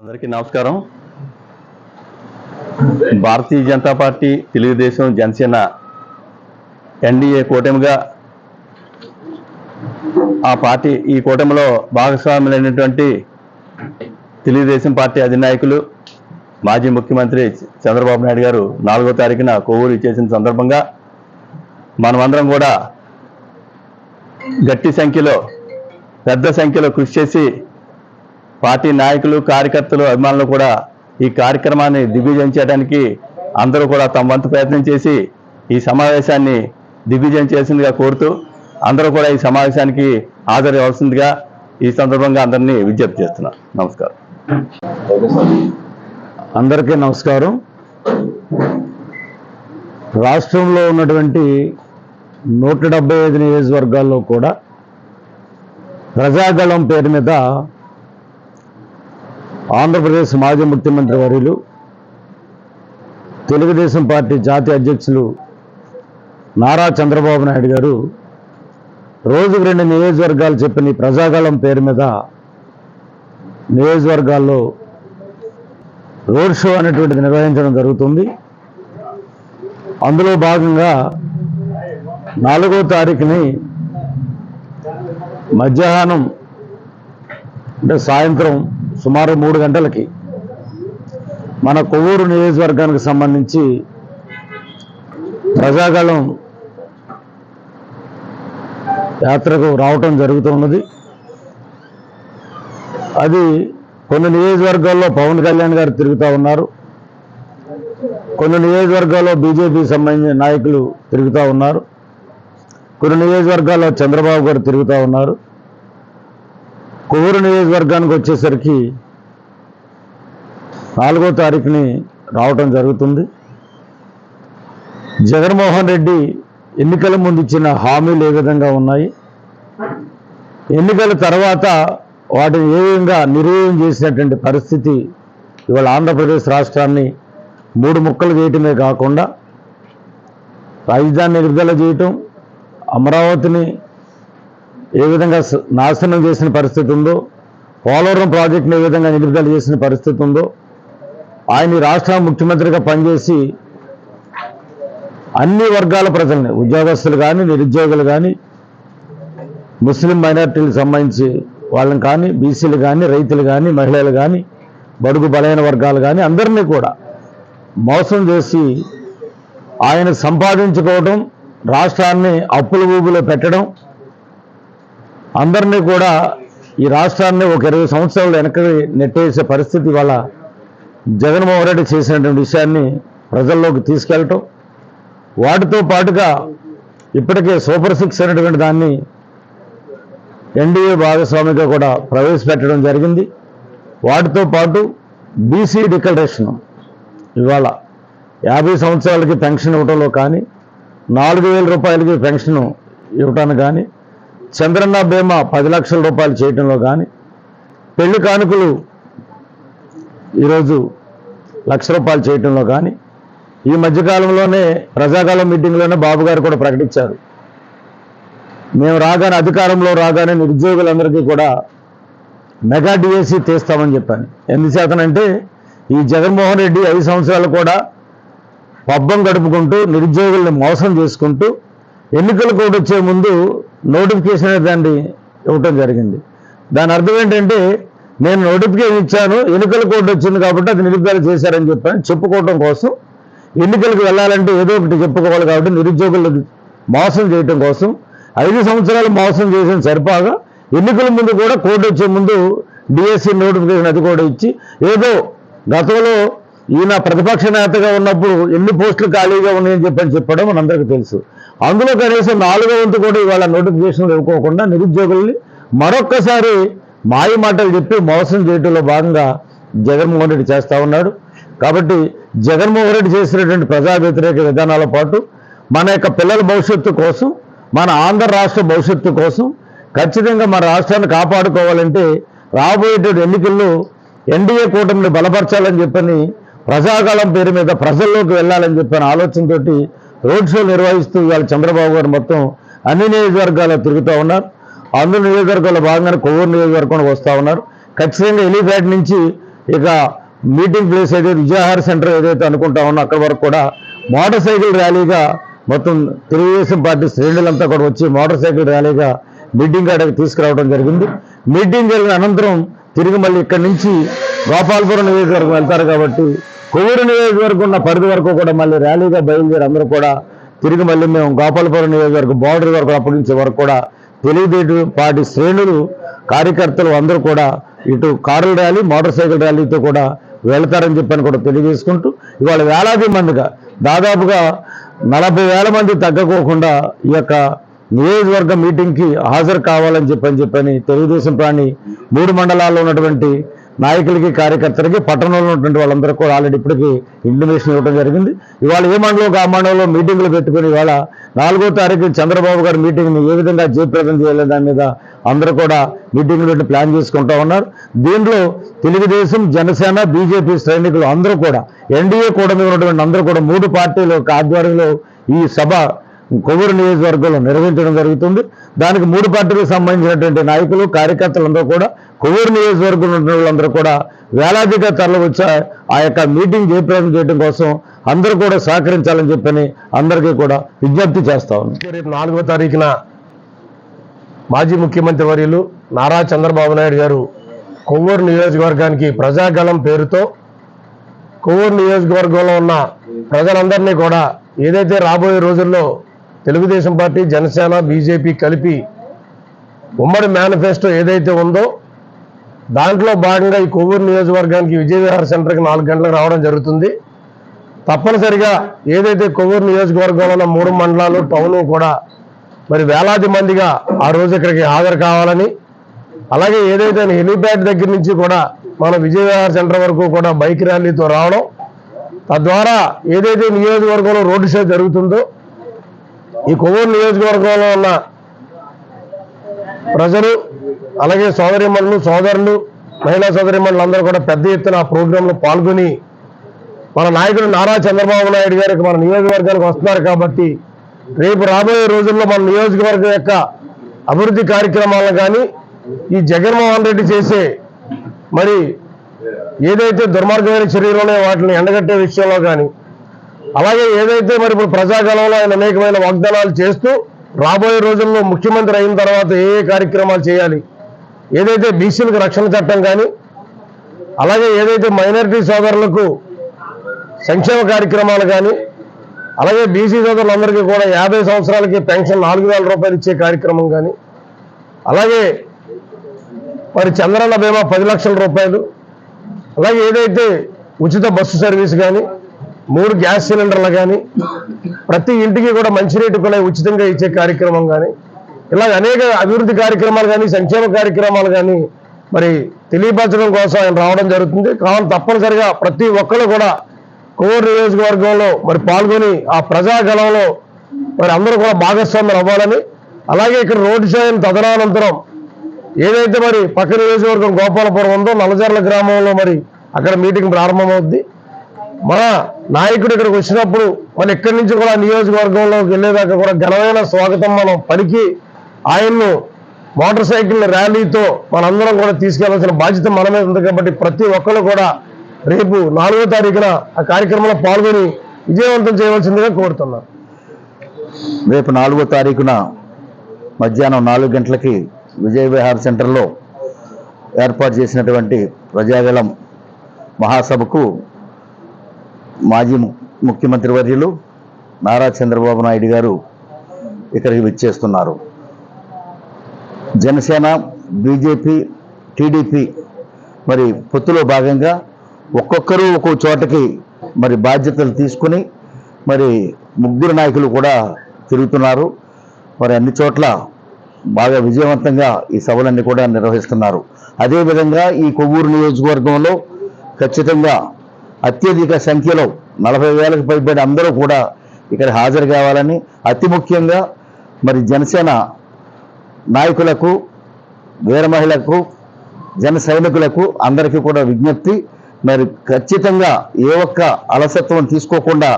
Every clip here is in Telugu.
అందరికీ నమస్కారం. భారతీయ జనతా పార్టీ తెలుగుదేశం జనసేన ఎన్డీఏ కూటమిగా ఆ పార్టీ ఈ కూటమిలో భాగస్వాములైనటువంటి తెలుగుదేశం పార్టీ అధినాయకులు మాజీ ముఖ్యమంత్రి చంద్రబాబు నాయుడు గారు నాలుగో తారీఖున కొవ్వూరు చేసిన సందర్భంగా మనమందరం కూడా గట్టి సంఖ్యలో పెద్ద సంఖ్యలో కృషి చేసి పార్టీ నాయకులు కార్యకర్తలు అభిమానులు కూడా ఈ కార్యక్రమాన్ని దిగ్విజయం చేయడానికి అందరూ కూడా తమ వంతు ప్రయత్నం చేసి ఈ సమావేశాన్ని దిగ్విజయం చేసిందిగా కోరుతూ అందరూ కూడా ఈ సమావేశానికి హాజరవలసిందిగా ఈ సందర్భంగా అందరినీ విజ్ఞప్తి చేస్తున్నాను నమస్కారం. అందరికీ నమస్కారం. రాష్ట్రంలో ఉన్నటువంటి నూట డెబ్బై ఐదు నియోజకవర్గాల్లో కూడా ప్రజాగళం పేరు మీద ఆంధ్రప్రదేశ్ మాజీ ముఖ్యమంత్రి వర్యులు తెలుగుదేశం పార్టీ జాతీయ అధ్యక్షులు నారా చంద్రబాబు నాయుడు గారు రోజుకు రెండు నియోజకవర్గాలు చెప్పిన ప్రజాగళం పేరు మీద నియోజకవర్గాల్లో రోడ్ షో అనేటువంటిది నిర్వహించడం జరుగుతుంది. అందులో భాగంగా నాలుగో తారీఖుని మధ్యాహ్నం అంటే సాయంత్రం సుమారు మూడు గంటలకి మన కొవ్వూరు నియోజకవర్గానికి సంబంధించి ప్రజాగళం యాత్రకు రావటం జరుగుతున్నది. అది కొన్ని నియోజకవర్గాల్లో పవన్ కళ్యాణ్ గారు తిరుగుతూ ఉన్నారు. కొన్ని నియోజకవర్గాల్లో బీజేపీ సంబంధించిన నాయకులు తిరుగుతూ ఉన్నారు. కొన్ని నియోజకవర్గాల్లో చంద్రబాబు గారు తిరుగుతూ ఉన్నారు. కొవ్వూరు నియోజకవర్గానికి వచ్చేసరికి నాలుగో తారీఖుని రావటం జరుగుతుంది. జగన్మోహన్ రెడ్డి ఎన్నికల ముందు ఇచ్చిన హామీలు ఏ విధంగా ఉన్నాయి? ఎన్నికల తర్వాత వాటిని ఏ విధంగా నిర్వహణ చేసినటువంటి పరిస్థితి ఇవాళ ఆంధ్రప్రదేశ్ రాష్ట్రాన్ని మూడు ముక్కలు చేయటమే కాకుండా రాజధాని విడుదల చేయటం అమరావతిని ఏ విధంగా నాశనం చేసిన పరిస్థితి ఉందో పోలవరం ప్రాజెక్టును ఏ విధంగా నిలుపుదల చేసిన పరిస్థితి ఉందో ఆయన రాష్ట్ర ముఖ్యమంత్రిగా పనిచేసి అన్ని వర్గాల ప్రజల్ని ఉద్యోగస్తులు కానీ నిరుద్యోగులు కానీ ముస్లిం మైనార్టీలకు సంబంధించి వాళ్ళని కానీ బీసీలు కానీ రైతులు కానీ మహిళలు కానీ బడుగు బలైన వర్గాలు కానీ అందరినీ కూడా మోసం చేసి ఆయన సంపాదించుకోవడం రాష్ట్రాన్ని అప్పుల ఊబిలో పెట్టడం అందరినీ కూడా ఈ రాష్ట్రాన్ని ఒక ఇరవై సంవత్సరాలు వెనక్కి నెట్టేసే పరిస్థితి వల్ల జగన్మోహన్ రెడ్డి చేసినటువంటి విషయాన్ని ప్రజల్లోకి తీసుకెళ్ళటం. వాటితో పాటుగా ఇప్పటికే సూపర్ సిక్స్ అనేటువంటి దాన్ని ఎన్డీఏ భాగస్వామిగా కూడా ప్రవేశపెట్టడం జరిగింది. వాటితో పాటు బీసీ డిక్లరేషను ఇవాళ యాభై సంవత్సరాలకి పెన్షన్ ఇవ్వడంలో కానీ నాలుగు వేల రూపాయలకి పెన్షన్ ఇవ్వటానికి కానీ చంద్రన్న బీమా పది లక్షల రూపాయలు చేయటంలో కానీ పెళ్ళి కానుకలు ఈరోజు లక్ష రూపాయలు చేయటంలో కానీ ఈ మధ్యకాలంలోనే ప్రజాకాలం మీటింగ్లోనే బాబు గారు కూడా ప్రకటించారు. మేము రాగానే అధికారంలో రాగానే నిరుద్యోగులందరికీ కూడా మెగా డిఎస్సి తీస్తామని చెప్పాను. ఎందుచేతనంటే ఈ జగన్మోహన్ రెడ్డి ఐదు సంవత్సరాలు కూడా పబ్బం గడుపుకుంటూ నిరుద్యోగుల్ని మోసం చేసుకుంటూ ఎన్నికలు కూడా వచ్చే ముందు నోటిఫికేషన్ అనేది దాన్ని ఇవ్వటం జరిగింది. దాని అర్థం ఏంటంటే నేను నోటిఫికేషన్ ఇచ్చాను ఎన్నికల కోడ్ వచ్చింది కాబట్టి అది నిరుద్యోగాలు చేశారని చెప్పాను. చెప్పుకోవటం కోసం ఎన్నికలకు వెళ్ళాలంటే ఏదో ఒకటి చెప్పుకోవాలి కాబట్టి నిరుద్యోగులు మోసం చేయటం కోసం ఐదు సంవత్సరాలు మోసం చేసిన సరిపాగా ఎన్నికల ముందు కూడా కోర్టు వచ్చే ముందు డిఎస్సి నోటిఫికేషన్ అది కూడా ఇచ్చి ఏదో గతంలో ఈయన ప్రతిపక్ష నేతగా ఉన్నప్పుడు ఎన్ని పోస్టులు ఖాళీగా ఉన్నాయని చెప్పని చెప్పడం మనందరికీ తెలుసు. అందులో కనీసం నాలుగో వంతు కూడా ఇవాళ నోటిఫికేషన్లు ఇవ్వకోకుండా నిరుద్యోగుల్ని మరొక్కసారి మాయ మాటలు చెప్పి మోసం చేయడంలో భాగంగా జగన్మోహన్ రెడ్డి చేస్తూ ఉన్నాడు. కాబట్టి జగన్మోహన్ రెడ్డి చేసినటువంటి ప్రజా వ్యతిరేక విధానాల పాటు మన యొక్క పిల్లల భవిష్యత్తు కోసం మన ఆంధ్ర రాష్ట్ర భవిష్యత్తు కోసం ఖచ్చితంగా మన రాష్ట్రాన్ని కాపాడుకోవాలంటే రాబోయేటువంటి ఎన్నికల్లో ఎన్డీఏ కూటమిని బలపరచాలని చెప్పని ప్రజాకాలం పేరు మీద ప్రజల్లోకి వెళ్ళాలని చెప్పిన ఆలోచనతోటి రోడ్ షో నిర్వహిస్తూ ఇవాళ చంద్రబాబు గారు మొత్తం అన్ని నియోజకవర్గాల్లో తిరుగుతూ ఉన్నారు. అందరు నియోజకవర్గాల్లో భాగంగానే కొవ్వూరు నియోజకవర్గం వస్తూ ఉన్నారు. ఖచ్చితంగా ఎలిఫాట్ నుంచి ఇక మీటింగ్ ప్లేస్ ఏదైతే విజయహార సెంటర్ ఏదైతే అనుకుంటా ఉన్నా అక్కడ వరకు కూడా మోటార్ సైకిల్ ర్యాలీగా మొత్తం తెలుగుదేశం పార్టీ శ్రేణులంతా కూడా వచ్చి మోటార్ సైకిల్ ర్యాలీగా మీటింగ్ కాడకి తీసుకురావడం జరిగింది. మీటింగ్ జరిగిన అనంతరం తిరిగి మళ్ళీ ఇక్కడి నుంచి గోపాలపురం నియోజకవర్గం వెళ్తారు కాబట్టి కొవ్వూరు నియోజకవర్గం ఉన్న పరిధి వరకు కూడా మళ్ళీ ర్యాలీగా బయలుదేరి అందరూ కూడా తిరిగి మళ్ళీ మేము గోపాలపురం నియోజకవర్గం బార్డర్ వరకు అప్పగించే వరకు కూడా తెలుగుదేశం పార్టీ శ్రేణులు కార్యకర్తలు అందరూ కూడా ఇటు కారుల ర్యాలీ మోటార్ సైకిల్ ర్యాలీతో కూడా వెళ్తారని చెప్పని కూడా తెలియజేసుకుంటూ ఇవాళ వేలాది మందిగా దాదాపుగా నలభై వేల మంది తగ్గకోకుండా ఈ యొక్క నియోజకవర్గ మీటింగ్కి హాజరు కావాలని చెప్పని చెప్పని తెలుగుదేశం ప్రాణి మూడు మండలాల్లో ఉన్నటువంటి నాయకులకి కార్యకర్తలకి పట్టణంలో ఉన్నటువంటి వాళ్ళందరూ కూడా ఆల్రెడీ ఇప్పటికీ ఇంటిమేషన్ ఇవ్వడం జరిగింది. ఇవాళ ఏ మండలం ఆ మండలంలో మీటింగ్లు పెట్టుకుని ఇవాళ నాలుగో తారీఖు చంద్రబాబు గారి మీటింగ్ని ఏ విధంగా జయప్రదం చేయాలి దాని మీద అందరూ కూడా మీటింగ్లు పెట్టి ప్లాన్ చేసుకుంటా ఉన్నారు. దీంట్లో తెలుగుదేశం జనసేన బీజేపీ సైనికులు అందరూ కూడా ఎన్డీఏ కూడా ఉన్నటువంటి అందరూ కూడా మూడు పార్టీల యొక్క ఆధ్వర్యంలో ఈ సభ కొవ్వూరు నియోజకవర్గంలో నిర్వహించడం జరుగుతుంది. దానికి మూడు పార్టీలకు సంబంధించినటువంటి నాయకులు కార్యకర్తలందరూ కూడా కొవ్వూరు నియోజకవర్గం ఉన్న వాళ్ళందరూ కూడా వేలాదిగా తరలవచ్చే ఆ యొక్క మీటింగ్ జయప్రదం చేయడం కోసం అందరూ కూడా సహకరించాలని చెప్పని అందరికీ కూడా విజ్ఞప్తి చేస్తా ఉన్నాం. రేపు నాలుగో తారీఖున మాజీ ముఖ్యమంత్రి వర్యులు నారా చంద్రబాబు నాయుడు గారు కొవ్వూరు నియోజకవర్గానికి ప్రజాగళం పేరుతో కొవ్వూరు నియోజకవర్గంలో ఉన్న ప్రజలందరినీ కూడా ఏదైతే రాబోయే రోజుల్లో తెలుగుదేశం పార్టీ జనసేన బీజేపీ కలిపి ఉమ్మడి మేనిఫెస్టో ఏదైతే ఉందో దాంట్లో భాగంగా ఈ కొవ్వూరు నియోజకవర్గానికి విజయవిహార సెంటర్కి నాలుగు గంటలకు రావడం జరుగుతుంది. తప్పనిసరిగా ఏదైతే కొవ్వూరు నియోజకవర్గంలో ఉన్న మూడు మండలాలు టౌను కూడా మరి వేలాది మందిగా ఆ రోజు ఇక్కడికి హాజరు కావాలని అలాగే ఏదైతే హెలిప్యాడ్ దగ్గర నుంచి కూడా మన విజయవిహార సెంటర్ వరకు కూడా బైక్ ర్యాలీతో రావడం తద్వారా ఏదైతే నియోజకవర్గంలో రోడ్డు షో జరుగుతుందో ఈ కొవ్వూరు నియోజకవర్గంలో ఉన్న ప్రజలు అలాగే సోదరిమణులు సోదరులు మహిళా సోదరిమణులు అందరూ కూడా పెద్ద ఎత్తున ఆ ప్రోగ్రాంలో పాల్గొని మన నాయకుడు నారా చంద్రబాబు నాయుడు గారికి మన నియోజకవర్గానికి వస్తున్నారు కాబట్టి రేపు రాబోయే రోజుల్లో మన నియోజకవర్గం యొక్క అభివృద్ధి కార్యక్రమాలను కానీ ఈ జగన్మోహన్ రెడ్డి చేసే మరి ఏదైతే దుర్మార్గమైన చర్యలు వాటిని ఎండగట్టే విషయంలో కానీ అలాగే ఏదైతే మరి ఇప్పుడు ప్రజాకాలంలో ఆయన అనేకమైన వాగ్దానాలు చేస్తూ రాబోయే రోజుల్లో ముఖ్యమంత్రి అయిన తర్వాత ఏ ఏ కార్యక్రమాలు చేయాలి ఏదైతే బీసీలకు రక్షణ చట్టం కానీ అలాగే ఏదైతే మైనారిటీ సోదరులకు సంక్షేమ కార్యక్రమాలు కానీ అలాగే బీసీ సోదరులందరికీ కూడా యాభై సంవత్సరాలకి పెన్షన్ నాలుగు వేల రూపాయలు ఇచ్చే కార్యక్రమం కానీ అలాగే మరి చంద్రన్న బీమా పది లక్షల రూపాయలు అలాగే ఏదైతే ఉచిత బస్సు సర్వీస్ కానీ మూడు గ్యాస్ సిలిండర్లు కానీ ప్రతి ఇంటికి కూడా మంచినీటి కూడా ఉచితంగా ఇచ్చే కార్యక్రమం కానీ ఇలా అనేక అభివృద్ధి కార్యక్రమాలు కానీ సంక్షేమ కార్యక్రమాలు కానీ మరి తెలియపరచడం కోసం ఆయన రావడం జరుగుతుంది. కావాలి తప్పనిసరిగా ప్రతి ఒక్కరు కూడా కోవూరు నియోజకవర్గంలో మరి పాల్గొని ఆ ప్రజాగలంలో మరి అందరూ కూడా భాగస్వాములు అవ్వాలని అలాగే ఇక్కడ రోడ్డు సాయం తదనానంతరం ఏదైతే మరి పక్క నియోజకవర్గం గోపాలపురం ఉందో నల్లజర్ల గ్రామంలో మరి అక్కడ మీటింగ్ ప్రారంభమవుద్ది. మన నాయకుడు ఇక్కడికి వచ్చినప్పుడు మన ఇక్కడి నుంచి కూడా నియోజకవర్గంలోకి వెళ్ళేదాకా కూడా ఘనమైన స్వాగతం మనం పలికి ఆయన్ను మోటార్ సైకిల్ ర్యాలీతో మనందరం కూడా తీసుకెళ్ళాల్సిన బాధ్యత మన మీద ఉంది కాబట్టి ప్రతి ఒక్కరు కూడా రేపు నాలుగో తారీఖున ఆ కార్యక్రమంలో పాల్గొని విజయవంతం చేయవలసిందిగా కోరుతున్నా. రేపు నాలుగో తారీఖున మధ్యాహ్నం నాలుగు గంటలకి విజయ విహార్ సెంటర్లో ఏర్పాటు చేసినటువంటి ప్రజాగళం మహాసభకు మాజీ ముఖ్యమంత్రి వర్యులు నారా చంద్రబాబు నాయుడు గారు ఇక్కడికి విచ్చేస్తున్నారు. జనసేన బీజేపీ టీడీపీ మరి పొత్తులో భాగంగా ఒక్కొక్కరు ఒక్కో చోటకి మరి బాధ్యతలు తీసుకుని మరి ముగ్గురు నాయకులు కూడా తిరుగుతున్నారు. మరి అన్ని చోట్ల బాగా విజయవంతంగా ఈ సభలన్నీ కూడా నిర్వహిస్తున్నారు. అదేవిధంగా ఈ కొవ్వూరు నియోజకవర్గంలో ఖచ్చితంగా అత్యధిక సంఖ్యలో నలభై వేలకు పైబడి అందరూ కూడా ఇక్కడ హాజరు కావాలని అతి ముఖ్యంగా మరి జనసేన నాయకులకు వీర మహిళలకు జన సైనికులకు అందరికీ కూడా విజ్ఞప్తి. మరి ఖచ్చితంగా ఏ ఒక్క అలసత్వం తీసుకోకుండా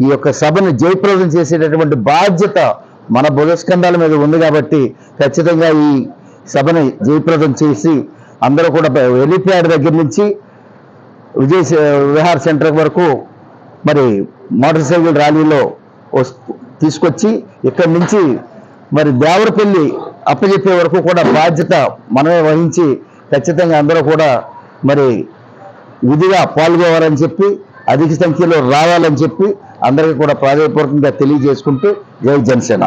ఈ యొక్క సభను జయప్రదం చేసేటటువంటి బాధ్యత మన భుజస్కంధాల మీద ఉంది కాబట్టి ఖచ్చితంగా ఈ సభని జయప్రదం చేసి అందరూ కూడా హెలిప్యాడ్ దగ్గర నుంచి విజయ విహార్ సెంటర్ వరకు మరి మోటార్ సైకిల్ ర్యాలీలో వస్- తీసుకొచ్చి ఇక్కడి నుంచి మరి దేవరపల్లి అప్పచెప్పే వరకు కూడా బాధ్యత మనమే వహించి ఖచ్చితంగా అందరూ కూడా మరి విధిగా పాల్గొవాలని చెప్పి అధిక సంఖ్యలో రావాలని చెప్పి అందరికీ కూడా ప్రాధాన్యపూర్వకంగా తెలియజేసుకుంటూ జై జనసేన.